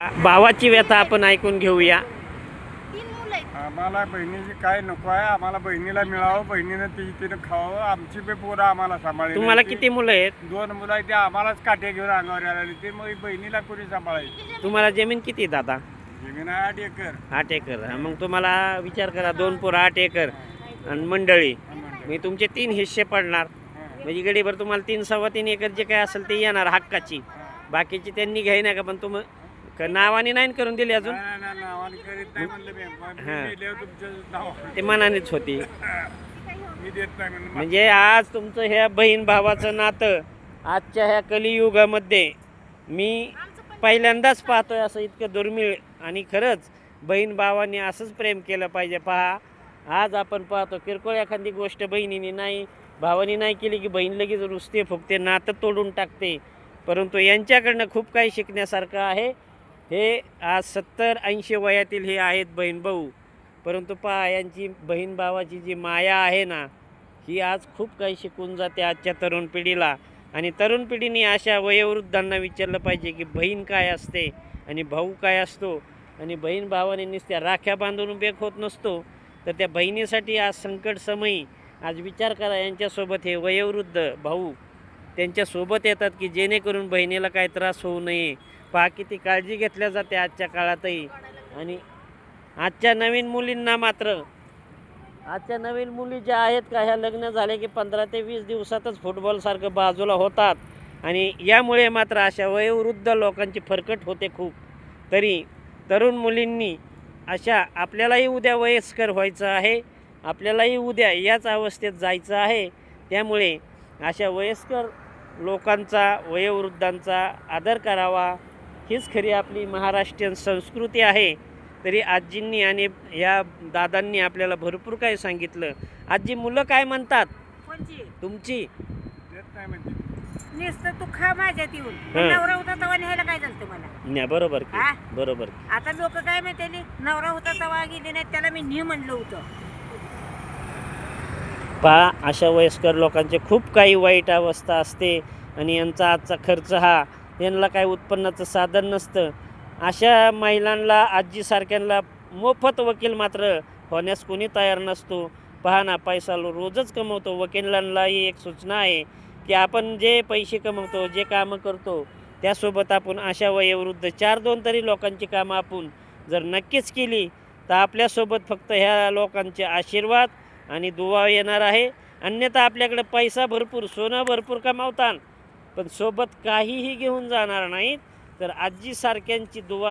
भावाची व्यथा आपण ऐकून घेऊया. तीन मुलं आहेत. आम्हाला बहिणीची काय नको आहे आम्हाला बहिणीला मिळावं बहिणीनं ती तिनं खावं आमची बी पोरं आम्हाला सांभाळली. तुम्हाला. किती मुलं आहेत? दोन मुलं आहेत ते आम्हालाच काठे घेऊन अंगावर यायला लागली. ते मग बहिणीला कोणी सांभाळायची तुम्हाला जमीन किती आहे दादा? जमीन आहे आठ एकर. आठ एकर. मग तुम्हाला विचार करा दोन पोरं आठ एकर आणि मंडळी. मी तुमचे तीन हिस्से पडणार. म्हणजे गडीभर तुम्हाला तीन सव्वा तीन एकर जे काय असेल ते येणार हक्काची. बाकीची त्यांनी घ्याय नाही का पण तुम क- नावाने नाही करून दिली अजून? ते मनानेच होती. म्हणजे आज तुमचं ह्या बहीण भावाचं नातं आजच्या ह्या कलियुगामध्ये मी पहिल्यांदाच पाहतोय असं इतकं दुर्मिळ. आणि खरंच बहीण भावाने असंच प्रेम केलं पाहिजे. पहा आज आपण पाहतो किरकोळ एखादी गोष्ट बहिणीने नाही भावाने नाही केली की बहीण लगेच रुसते फुगते नातं तोडून टाकते. परंतु यांच्याकडनं खूप काही शिकण्यासारखं आहे. हे आज सत्तर ऐंशी वयातील हे आहेत बहीण भाऊ. परंतु पहा यांची बहीण भावाची जी माया आहे ना ही आज खूप काही शिकून जाते आजच्या तरुण पिढीला. आणि तरुण पिढीने अशा वयोवृद्धांना विचारलं पाहिजे की बहीण काय असते आणि भाऊ काय असतो? आणि बहीण भावाने नुसत्या राख्या बांधून उभे होत नसतो. तर त्या बहिणीसाठी आज संकट समयी आज विचार करा यांच्यासोबत हे वयोवृद्ध भाऊ. त्यांच्यासोबत येतात की जेणेकरून बहिणीला काय त्रास होऊ नये. पहा किती काळजी घेतल्या जाते आजच्या काळातही. आणि आजच्या नवीन मुलींना मात्र आजच्या नवीन मुली ज्या आहेत का ह्या लग्न झाले की पंधरा ते वीस दिवसातच फुटबॉलसारखं बाजूला होतात. आणि यामुळे मात्र अशा वयोवृद्ध लोकांची फरकट होते खूप. तरी तरुण मुलींनी अशा आपल्यालाही उद्या वयस्कर व्हायचं आहे आपल्यालाही उद्या याच अवस्थेत जायचं आहे. त्यामुळे अशा वयस्कर लोकांचा वयोवृद्धांचा आदर करावा. हीच खरी आपली महाराष्ट्रीयन संस्कृती आहे. तरी आजींनी आणि या दादांनी आपल्याला भरपूर काही सांगितलं. आजी मुलं काय म्हणतात? तुमची? देत नाही नुसतं तू खा माझ्यात येऊन. हं. नवरा होता तेव्हा न्यायला काय झालं मला? नाही बरोबर की? बरोबर आता लोक काय माहिती नवरा होता तेव्हा गेले नाही त्याला मी नी म्हणलं होतं. पहा अशा वयस्कर लोकांचे खूप काही वाईट अवस्था असते आणि यांचा आजचा खर्च हा यांना काही उत्पन्नाचं साधन नसतं. अशा महिलांना आजीसारख्यांना मोफत वकील मात्र होण्यास कोणी तयार नसतो. पहा ना पैसा रोजच कमवतो. वकिलांनाही एक सूचना आहे की आपण जे पैसे कमवतो जे कामं करतो त्यासोबत आपण अशा वयोवृद्ध चार दोन तरी लोकांची कामं आपण जर नक्कीच केली तर आपल्यासोबत फक्त ह्या लोकांचे आशीर्वाद आणि दुवा येणार आहे. अन्यथा आपल्याकडे पैसा भरपूर सोनं भरपूर कमावतात पण सोबत काहीही घेऊन जाणार नाहीत तर आजीसारख्यांची दुवा